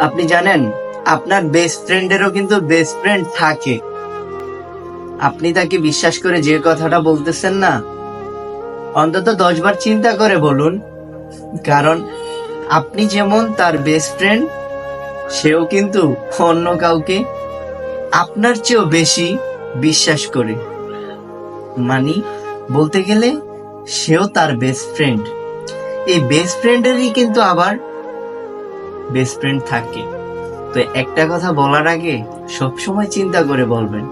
আপনি জানেন, আপনার বেস্ট ফ্রেন্ডেরও কিন্তু বেস্ট ফ্রেন্ড থাকে। আপনি তাকে বিশ্বাস করে যে কথাটা বলতেছেন না, অন্তত দশ বার চিন্তা করে বলুন। কারণ, আপনি যেমন তার বেস্ট ফ্রেন্ড সেও কিন্তু অন্য কাউকে আপনার চেয়েও বেশি বিশ্বাস করে। মানে বলতে গেলে, সেও তার বেস্ট ফ্রেন্ড এই বেস্ট ফ্রেন্ডেরই কিন্তু আবার বেস্ট ফ্রেন্ড থাকে। তো একটা কথা বলার আগে সবসময় চিন্তা করে বলবেন।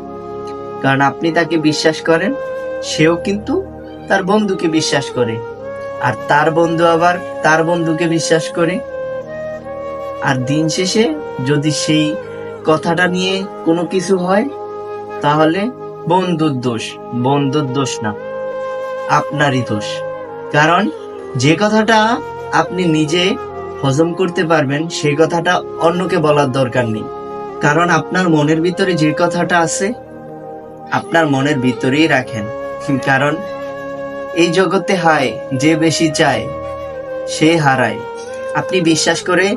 কারণ আপনি তাকে বিশ্বাস করেন, সেও কিন্তু তার বন্ধুকে বিশ্বাস করে। আর তার বন্ধু আবার তার বন্ধুকে বিশ্বাস করে। আর দিন শেষে যদি সেই কথাটা নিয়ে কোনো কিছু হয়, তাহলে বন্ধুর দোষ বন্ধুর দোষ না, আপনারই দোষ। কারণ যে কথাটা আপনি নিজে হজম করতে পারবেন, সেই কথাটা অন্যকে বলার দরকার নেই। কারণ আপনার মনের ভিতরে যে কথাটা আছে, আপনার মনের ভিতরেই রাখেন। কারণ এই জগতে হয়, যে বেশি চায়, সে হারায়। আপনি বিশ্বাস করে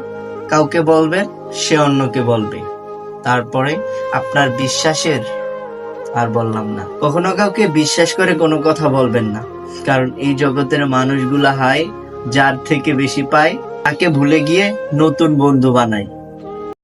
কাউকে বলবেন, সে অন্যকে বলবে। তারপরে আপনার বিশ্বাসের আর বললাম না। কখনো কাউকে বিশ্বাস করে কোনো কথা বলবেন না। কারণ এই জগতের মানুষগুলা হয়, যার থেকে বেশি পায় তাকে ভুলে গিয়ে নতুন বন্ধু বানায়